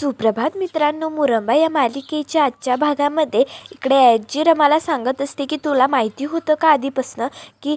सुप्रभात मित्रांनो मुरंबा या मालिकेच्या आजच्या भागामध्ये इकडे आजी रमाला सांगत असते की तुला माहिती होतं का आधीपासनं की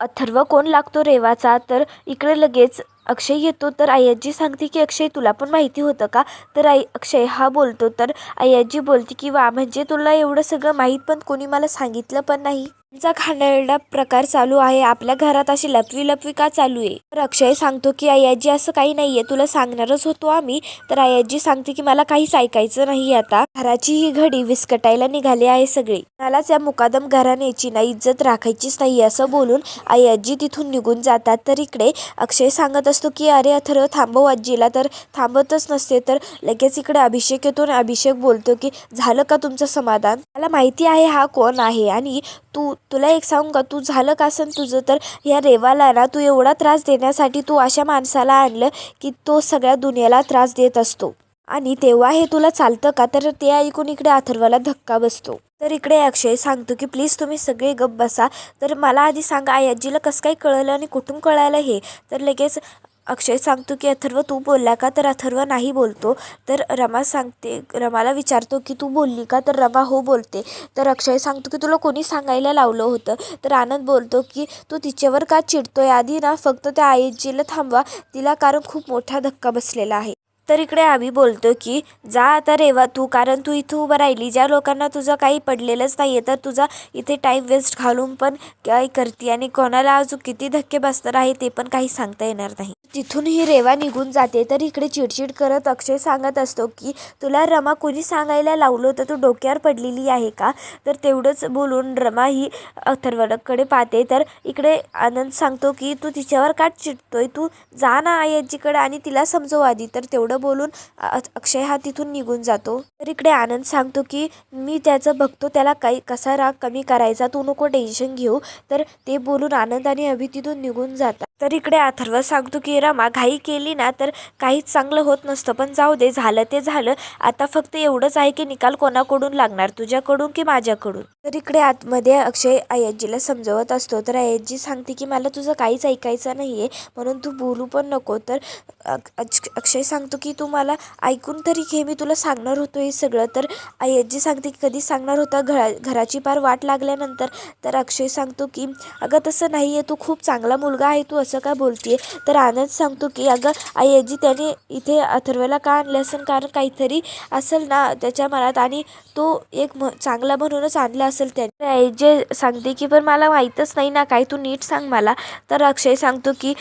अथर्व कोण लागतो रेवाचा? तर इकडे लगेच अक्षय येतो. तर आयाजी सांगते की अक्षय तुला पण माहिती होतं का? तर आई अक्षय हा बोलतो. तर आयाजी बोलते की वा म्हणजे तुला एवढं सगळं माहीत पण कोणी मला सांगितलं पण नाही? चा घाणेरडा प्रकार चालू आहे. आपल्या घरात अशी लपवी लपवी का चालू आहे? तर अक्षय सांगतो की आयाजी असं काही नाहीये. तुला सांगणारच होतो आम्ही. तर आयाजी सांगते की मला काहीच ऐकायचं नाही आता. घराची ही घडी विस्कटायला निघाली आहे सगळी. मलाच या मुकादम घराण्याची ना इज्जत राखायचीच नाही असं बोलून आयाजी तिथून निघून जातात. तर इकडे अक्षय सांगत असतो की अरे अथर्व थांबव आजीला. तर थांबतच नसते. तर लगेच इकडे अभिषेक येतो आणि अभिषेक बोलतो की झालं का तुमचं समाधान? मला माहिती आहे हा कोण आहे आणि तू तुला एक सांगू का? तू झालं का असं तुझं? तर या रेवाला ना तू एवढा त्रास देण्यासाठी तू अशा माणसाला आणलं की तो सगळ्या दुनियाला त्रास देत असतो. आणि तेव्हा हे तुला चालतं का? तर ते ऐकून इकडे अथर्वाला धक्का बसतो. तर इकडे अक्षय सांगतो की प्लीज तुम्ही सगळे गप बसा. तर मला आधी सांगा आई आजीला कसं काय कळलं आणि कुठून कळालं हे? तर लगेच अक्षय सांगतो की अथर्व तू बोलला का? तर अथर्व नाही बोलतो. तर रमा सांगते रमाला विचारतो की तू बोलली का? तर रमा हो बोलते. तर अक्षय सांगतो की तुला कोणी सांगायला लावलं होतं? तर आनंद बोलतो की तू तिच्यावर का चिडतोय? आधी ना फक्त त्या आईजीला थांबवा. तिला कारण खूप मोठा धक्का बसलेला आहे. तर इकडे आम्ही बोलतो की जा आता रेवा तू कारण तू इथं उभं राहिली. ज्या लोकांना तुझं काही पडलेलंच नाही आहे तर तुझा इथे टाईम वेस्ट घालून पण काय करते आणि कोणाला अजून किती धक्के बसणार आहे ते पण काही सांगता येणार नाही. तिथून ही रेवा निघून जाते. तर इकडे चिडचिड करत अक्षय सांगत असतो की तुला रमा कोणी सांगायला लावलं तर तू डोक्यावर पडलेली आहे का? तर तेवढंच बोलून रमा ही अथर्वकडे पाहते. तर इकडे आनंद सांगतो की तू तिच्यावर का चिडतोय? तू जा ना आई आजीकडे आणि तिला समजव आधी. तर तेवढं बोलून अक्षय हा तिथून निघून जातो. तर इकडे आनंद सांगतो की मी त्याचं बघतो त्याला काही कसा राग कमी करायचा तू नको टेन्शन घेऊ. तर ते बोलून आनंद आणि अभि तिथून निघून जातात. तर इकडे अथर्व सांगतो की रमा घाई केली ना तर काहीच चांगलं होत नसतं पण जाऊ दे झालं ते झालं. आता फक्त एवढंच आहे की निकाल कोणाकडून लागणार तुझ्याकडून की माझ्याकडून? तर इकडे आतमध्ये अक्षय अयजीला समजवत असतो. तर अयजी सांगते की मला तुझं काहीच ऐकायचं नाही आहे म्हणून तू बोलू पण नको. तर अक्षय सांगतो की की तू मला ऐकून तरी घे मी तुला सांगणार होतो हे सगळं. तर आयाजी सांगते की कधी सांगणार होता घरा घराची पार वाट लागल्यानंतर. तर अक्षय सांगतो की अगं तसं नाही आहे तू खूप चांगला मुलगा आहे तू असं का बोलते तर आनंद सांगतो की अगं आयाजी त्याने इथे अथर्वला का आणले असेल कारण काहीतरी असेल ना त्याच्या मनात आणि तो एक म चांगला म्हणूनच आणला असेल त्याने. आयजे सांगते की पण मला माहीतच नाही ना काय तू नीट सांग मला. तर अक्षय सांगतो की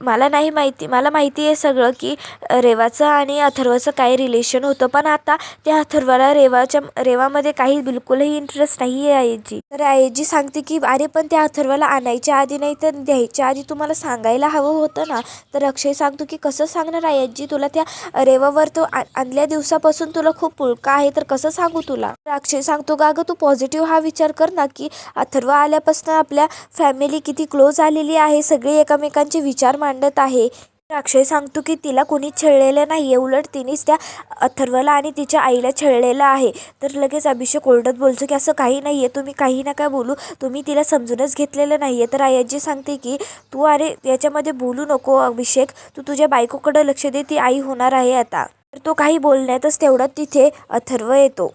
मला नाही माहिती मला माहिती आहे सगळं की रेवाचं आणि अथर्वचं काय रिलेशन होतं. पण आता त्या अथर्वला रेवाच्या रेवामध्ये काही बिलकुलही इंटरेस्ट नाही आहे आईजी. तर आईजी सांगते की अरे पण त्या अथर्वला आणायच्या आधी नाही तर द्यायच्या आधी तुम्हाला सांगायला हवं होतं ना? तर अक्षय सांगतो की कसं सांगणार आईजी? तुला त्या रेवावर तो आणल्या दिवसापासून तुला खूप पुळका आहे तर कसं सांगू तुला? तर अक्षय सांगतो का अगं तू पॉझिटिव्ह हा विचार कर ना की अथर्व आल्यापासून आपल्या फॅमिली किती क्लोज आलेली आहे सगळे एकमेकांचे विचार मांडत आहे. अक्षय सांगतो की तिला कोणी छळलेलं नाही आहे उलट तिनेच त्या अथर्वला आणि तिच्या आईला छळलेलं आहे. तर लगेच अभिषेक ओरडत बोलतो की असं काही नाही आहे तुम्ही काही नका बोलू. तुम्ही तिला समजूनच घेतलेलं नाही आहे तर आयाजी सांगते की तू अरे याच्यामध्ये बोलू नको अभिषेक. तू तुझ्या बायकोकडे लक्ष दे. ती आई होणार आहे आता. तर तो काही बोलण्यातच तेवढ्यात तिथे अथर्व येतो.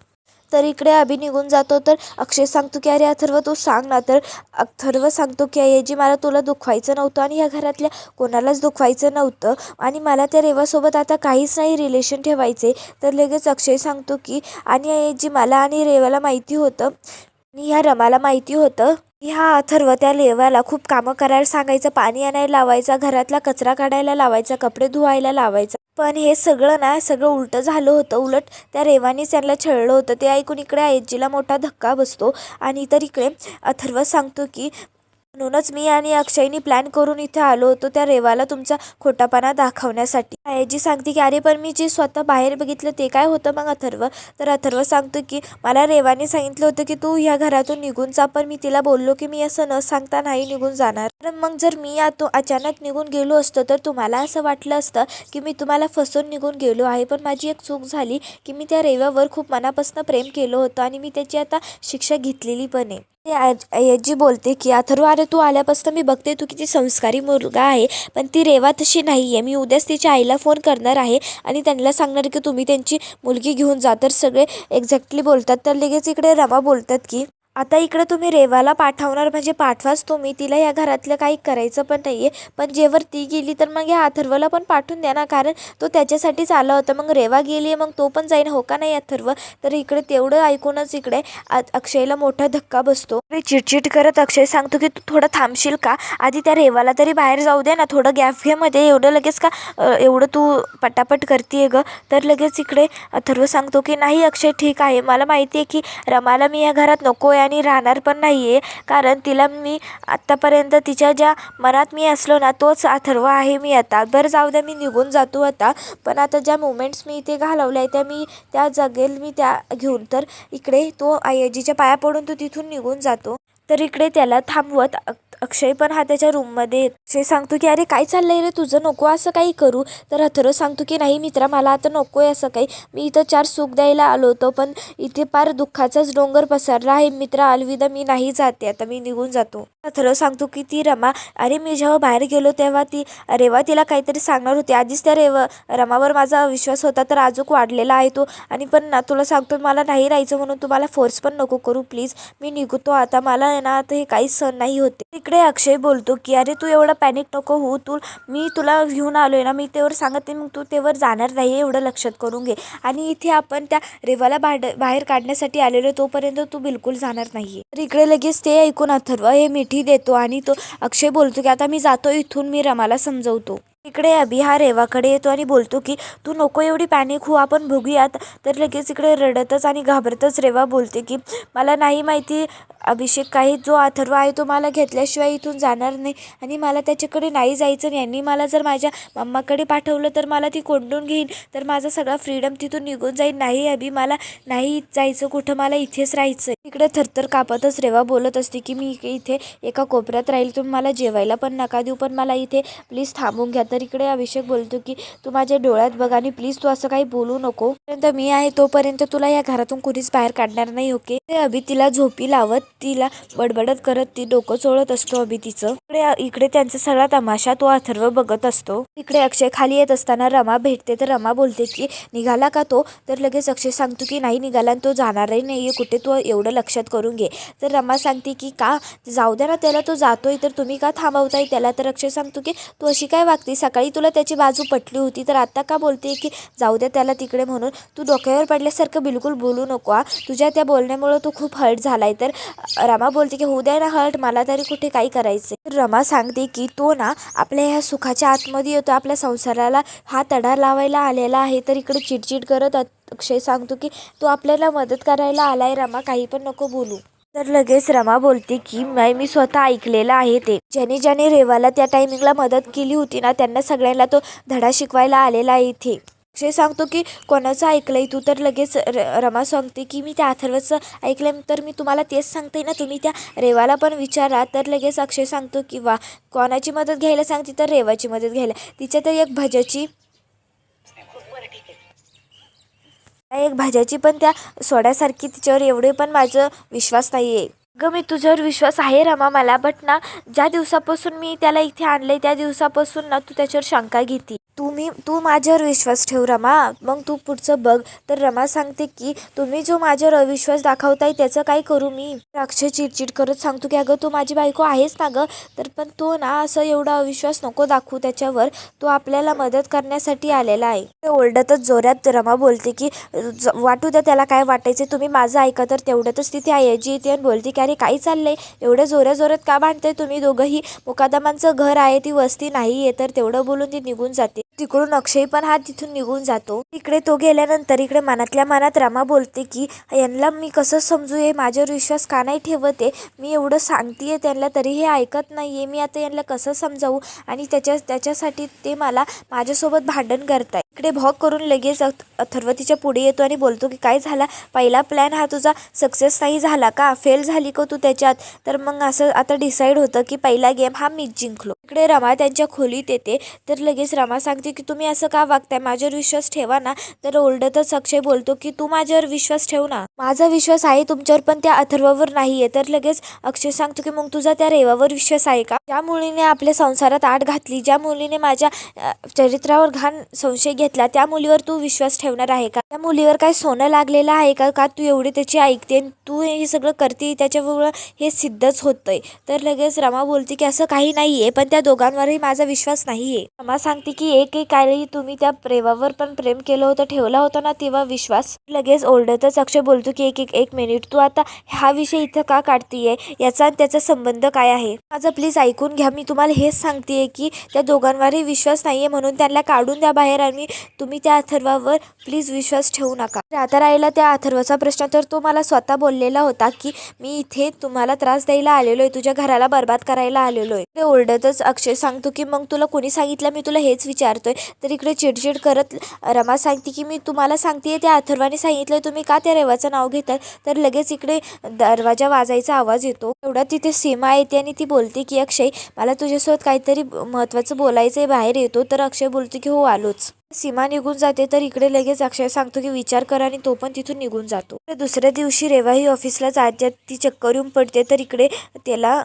तर इकडे अभि निघून जातो. तर अक्षय सांगतो की अरे अथर्व तू सांग ना. तर अथर्व सांगतो की आयाजी मला तुला दुखवायचं नव्हतं आणि या घरातल्या कोणालाच दुखवायचं नव्हतं आणि मला त्या रेवासोबत आता काहीच नाही रिलेशन ठेवायचे. तर लगेच अक्षय सांगतो की आणि आयाजी मला आणि रेवाला माहिती होतं आणि ह्या रमाला माहिती होतं. ह्या हा अथर्व त्या लेवाला खूप कामं करायला सांगायचं पाणी आणायला लावायचा घरातला कचरा काढायला लावायचा कपडे धुवायला लावायचा. पण हे सगळं ना सगळं उलटं झालं होतं उलट त्या रेवानीच त्यांना छळलं होतं. ते ऐकून इकडे आयजीला मोठा धक्का बसतो. आणि तर इकडे अथर्व सांगतो की म्हणूनच मी आणि अक्षयनी प्लॅन करून इथे आलो होतो त्या रेवाला तुमचा खोटापणा दाखवण्यासाठी. आयजी सांगते की अरे पण मी जे स्वतः बाहेर बघितलं ते काय होतं मग अथर्व? तर अथर्व सांगतो की मला रेवाने सांगितलं होतं की तू ह्या घरातून निघून जा पण मी तिला बोललो की मी असं न सांगता नाही निघून जाणार. तर मग जर मी आतो अचानक निघून गेलो असतो तर तुम्हाला असं वाटलं असतं की मी तुम्हाला फसवून निघून गेलो आहे पण माझी एक चूक झाली की मी त्या रेवावर खूप मनापासून प्रेम केलं होतं आणि मी त्याची आता शिक्षा घेतलेली पण आहे. आज- आजी बोलते की अथर्व अरे तू आल्यापासून मी बघते तू किती संस्कारी मुलगा आहे पण ती रेवा तशी नाही आहे मी उद्याच तिच्या आईला फोन करणार आहे आणि त्यांना सांगणार की तुम्ही त्यांची मुलगी घेऊन जा. तर सगळे एक्झॅक्टली बोलतात. तर लगेच इकडे रमा बोलतात की आता इकडे तुम्ही रेवाला पाठवणार म्हणजे पाठवाच तुम्ही. तिला या घरातलं काही करायचं पण नाही आहे पण जेवर ती गेली तर मग या अथर्वला पण पाठवून द्या ना कारण तो त्याच्यासाठीच आला होता. मग रेवा गेली आहे मग तो पण जाईन. हो का नाही अथर्व? तर इकडे तेवढं ऐकूनच इकडे अक्षयला मोठा धक्का बसतो. चिडचिड करत अक्षय सांगतो की तू थोडं थांबशील का? आधी त्या रेवाला तरी बाहेर जाऊ दे ना. थोडं गॅप घे मध्ये एवढं लगेच का एवढं तू पटापट करते गं? तर लगेच इकडे अथर्व सांगतो की नाही अक्षय ठीक आहे. मला माहिती आहे की रमाला मी या घरात नको आहे आणि राहणार पण नाही आहे कारण तिला मी आत्तापर्यंत तिच्या ज्या मनात मी असलो ना तोच अथर्व आहे मी आता. बरं जाऊ द्या मी निघून जातो आता. पण आता ज्या मुमेंट्स मी इथे घालवल्या आहे त्या मी त्या जगेल मी त्या घेऊन तर इकडे तो आयजीच्या पाया पडून तो तिथून निघून जातो. तर इकडे त्याला थांबवत अक्षय पण हा त्याच्या रूममध्ये अक्षय सांगतो की अरे काय चाललंय रे तुझं? नको असं काही करू. तर अथर्व सांगतो की नाही मित्रा मला आता नको आहे असं काही. मी इथं चार सुख द्यायला आलो होतो पण इथे फार दुःखाचाच डोंगर पसरला आहे. मित्रा अलविदा मी नाही जाते. आता मी निघून जातो. अथर्व सांगतो की ती रमा अरे मी जेव्हा बाहेर गेलो तेव्हा ती रेवा तिला काहीतरी सांगणार होती. आधीच त्या रेव रमावर माझा विश्वास होता तर अजून वाढलेला आहे तो. आणि पण ना तुला सांगतो मला नाही राहायचं म्हणून तू मला फोर्स पण नको करू प्लीज मी निघतो आता. मला आहे ना आता हे काहीच सण नाही होते. इकडे अक्षय बोलतो की अरे तू एवढं पॅनिक नको होऊ. तू मी तुला घेऊन आलोय ना मी तेवर सांगते मग तू तेवर जाणार नाही एवढं लक्षात करून घे. आणि इथे आपण त्या रेवाला बाहेर बाहेर काढण्यासाठी आलेलो तोपर्यंत तू बिलकुल जाणार नाहीये. तर इकडे लगेच ते ऐकून अथर्व हे मिठी देतो आणि तो अक्षय बोलतो की आता मी जातो इथून मी रमाला समजवतो. इकडे अभि हा रेवाकडे येतो आणि बोलतो की तू नको एवढी पॅनिक हो आपण बघूयात. तर लगेच इकडे रडतच आणि घाबरतच रेवा बोलते की मला नाही माहिती अभिषेक काही जो अथर्व आहे तो मला घेतल्याशिवाय इथून जाणार नाही आणि मला त्याच्याकडे नाही जायचं यांनी मला जर माझ्या मम्माकडे पाठवलं तर मला ती कोंडून घेईन. तर माझा सगळा फ्रीडम तिथून निघून जाईल. नाही अभि मला नाही जायचं. कुठं मला इथेच राहायचं इकडे थरथर कापतच रेवा बोलत असते की मी इथे एका कोपऱ्यात राहील. तुम्ही मला जेवायला पण नका देऊ पण मला इथे प्लीज थांबून घ्या. तर इकडे अभिषेक बोलतो की तू माझ्या डोळ्यात बघ आणि प्लीज तू असं काही बोलू नको. पर्यंत मी आहे तोपर्यंत तुला या घरातून कुणीच बाहेर काढणार नाही ओके ते अभि तिला झोपी लावत तिला बडबडत करत ती डोकं चोळत असतो अभि तिचं इकडे इकडे त्यांचा सगळा तमाशा तो अथर्व बघत असतो. इकडे अक्षय खाली येत असताना रमा भेटते. तर रमा बोलते की निघाला का तो? तर लगेच अक्षय सांगतो की नाही निघाला आणि तो जाणारही नाही कुठे तो एवढं लक्षात करून घे. तर रमा सांगते की का? जाऊ द्या ना त्याला. तो जातोय. तर तुम्ही का थांबवताय त्याला? तर अक्षय सांगतो की तू अशी काय वागते सकाळी तुला त्याची बाजू पटली होती. तर आता का बोलते की जाऊ द्या त्याला तिकडे म्हणून. तू डोक्यावर पडल्यासारखं बिलकुल बोलू नको तुझ्या त्या बोलण्यामुळं तो खूप हर्ट झालाय. तर रमा बोलते की होऊ द्या ना हर्ट मला तरी कुठे काही करायचं तर रमा सांगते की तो ना आपल्या ह्या सुखाच्या आतमध्ये येतो आपल्या संसाराला हा तडा लावायला आलेला आहे तर इकडे चिडचिड करत अक्षय सांगतो की तो आपल्याला मदत करायला आलाय रमा काही पण नको बोलू. तर लगेच रमा बोलते की नाही मी स्वतः ऐकलेलं आहे ते. ज्याने ज्याने रेवाला त्या टायमिंगला मदत केली होती ना त्यांना सगळ्यांना तो धडा शिकवायला आलेला आहे इथे. अक्षय सांगतो की कोणाचं ऐकलंय तू? तर लगेच र रमा सांगते की मी त्या अथर्वचं ऐकलं तर मी तुम्हाला तेच सांगते ना तुम्ही त्या रेवाला पण विचारा. तर लगेच अक्षय सांगतो की वा कोणाची मदत घ्यायला सांगते? तर रेवाची मदत घ्यायला. तिच्या तर एक भजाची एक भाज्याची पण त्या सोड्यासारखी तिच्यावर एवढे पण माझं विश्वास नाही आहे अगं मी तुझ्यावर विश्वास आहे रमा मला बट ना ज्या दिवसापासून मी त्याला इथे आणलंय त्या दिवसापासून ना तू त्याच्यावर शंका घेते. तुम्ही तू माझ्यावर विश्वास ठेव रमा. मग तू पुढचं बघ. तर रमा सांगते की तुम्ही जो माझ्यावर अविश्वास दाखवताय त्याचं काय करू मी? तर अक्षय चिडचिड करत सांगतो की अगं तू माझी बायको आहेस ना गं? तर पण तो ना असं एवढा अविश्वास नको दाखवू त्याच्यावर. तो आपल्याला मदत करण्यासाठी आलेला आहे. ते ओरडतच जोरात रमा बोलते की ज- वाटू द्या त्याला काय वाटायचं. तुम्ही माझं ऐका तर तेवढ्यातच तिथे आयाजी येते आणि बोलते की अरे काय चाललंय? एवढ्या जोऱ्या जोरात का बांधताय तुम्ही दोघंही? मुकादमांचं घर आहे ती वस्ती नाही आहे. तर तेवढं बोलून ती निघून जाते. तिकडून अक्षय पण हा तिथून निघून जातो. तिकडे तो गेल्यानंतर इकडे मनातल्या मनात रमा बोलते की यांना मी कसं समजू? हे माझ्यावर विश्वास का नाही ठेवत आहे? मी एवढं सांगतेय त्यांना तरी हे ऐकत नाहीये. मी आता यांना कसं समजावू? आणि त्याच्या त्याच्यासाठी ते मला माझ्यासोबत भांडण करताय इकडे भॉग करून लगेच अथर्वतीच्या अथर्व तिच्या पुढे येतो आणि बोलतो की काय झाला? पहिला प्लॅन हा तुझा सक्सेस नाही झाला का? फेल झाली का तू त्याच्यात? तर मग असं आता डिसाईड होतं की पहिला गेम हा मीच जिंकलो. इकडे रमा त्यांच्या खोलीत येते. तर लगेच रमा सांग सांगते की तुम्ही असं का वागताय? माझ्यावर विश्वास ठेवा ना. तर ओरडतच अक्षय बोलतो की तू माझ्यावर विश्वास ठेव ना. माझा विश्वास आहे तुमच्यावर पण त्या अथर्वावर नाही आहे तर लगेच अक्षय सांगतो की मग तुझा त्या रेवावर विश्वास आहे का? ज्या मुलीने आपल्या संसारात आड घातली ज्या मुलीने माझ्या चरित्रावर घाण संशय घेतला त्या मुलीवर तू विश्वास ठेवणार आहे का? त्या मुलीवर काय सोनं लागलेलं आहे का? का तू एवढी त्याची ऐकते आणि तू हे सगळं करते? त्याच्यामुळं हे सिद्धच होतंय. तर लगेच रमा बोलते की असं काही नाही आहे पण त्या दोघांवरही माझा विश्वास नाही आहे रमा सांगते की एक एक काळी तुम्ही त्या प्रेमावर पण प्रेम केलं होतं ठेवला होता ना तेव्हा विश्वास? लगेच ओरडतच अक्षय बोलतो की एक एक एक मिनिट तू आता हा विषय इथं का काढतीये? याचा आणि त्याचा संबंध काय आहे? माझं प्लीज ऐकून घ्या मी तुम्हाला हेच सांगतेय की त्या दोघांवरही विश्वास नाहीये म्हणून त्यांना काढून द्या बाहेर आणि तुम्ही त्या अथर्वावर प्लीज विश्वास ठेवू नका. आता राहिला त्या अथर्वाचा प्रश्न तर तो मला स्वतः बोललेला होता की मी इथे तुम्हाला त्रास द्यायला आलेलो आहे तुझ्या घराला बर्बाद करायला आलेलो आहे ते ओरडतच अक्षय सांगतो की मग तुला कोणी सांगितलं? मी तुला हेच विचार विचारतोय तर इकडे चिडचिड करत रमा सांगते की मी तुम्हाला सांगतेय त्या अथर्वाने सांगितलं तुम्ही का त्या रेवाचं नाव घेतात तर लगेच इकडे दरवाजा वाजायचा आवाज येतो. एवढा तिथे सीमा येते आणि ती बोलते की अक्षय मला तुझ्यासोबत काहीतरी महत्त्वाचं बोलायचं आहे बाहेर येतो. तर अक्षय बोलतो की हो आलोच. सीमा निघून जाते. तर इकडे लगेच अक्षय सांगतो की विचार कर आणि तो पण तिथून निघून जातो. तर दुसऱ्या दिवशी रेवा ही ऑफिसला जाते. ती चक्कर येऊन पडते. तर इकडे त्याला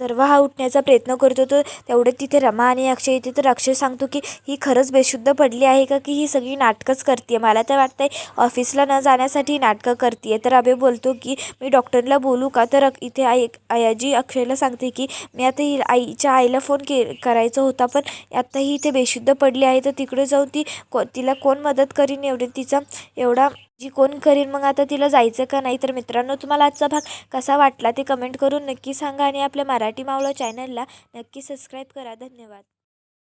अं, दरवा हा उठण्याचा प्रयत्न करतो तर तेवढं तिथे रमा आणि अक्षय येते तर अक्षय सांगतो की ही खरंच बेशुद्ध पडली आहे का की ही सगळी नाटकंच करते मला तर वाटतंय ऑफिसला न जाण्यासाठी नाटकं करते तर अभय बोलतो की मी डॉक्टरला बोलू का? तर इथे आई आयाजी अक्षयला सांगते की मी आता ही आईच्या आईला फोन के करायचा होता पण आता ही इथे बेशुद्ध पडली आहे. तर तिकडे जाऊन ती को तिला कोण मदत करीन? एवढे तिचा एवढा जी कोण करीन? मग आता तिला जायचं का नाही? तर मित्रांनो तुम्हाला आजचा भाग कसा वाटला ते कमेंट करून नक्की सांगा आणि आपल्या मराठी मावळं चॅनलला नक्की सबस्क्राईब करा. धन्यवाद.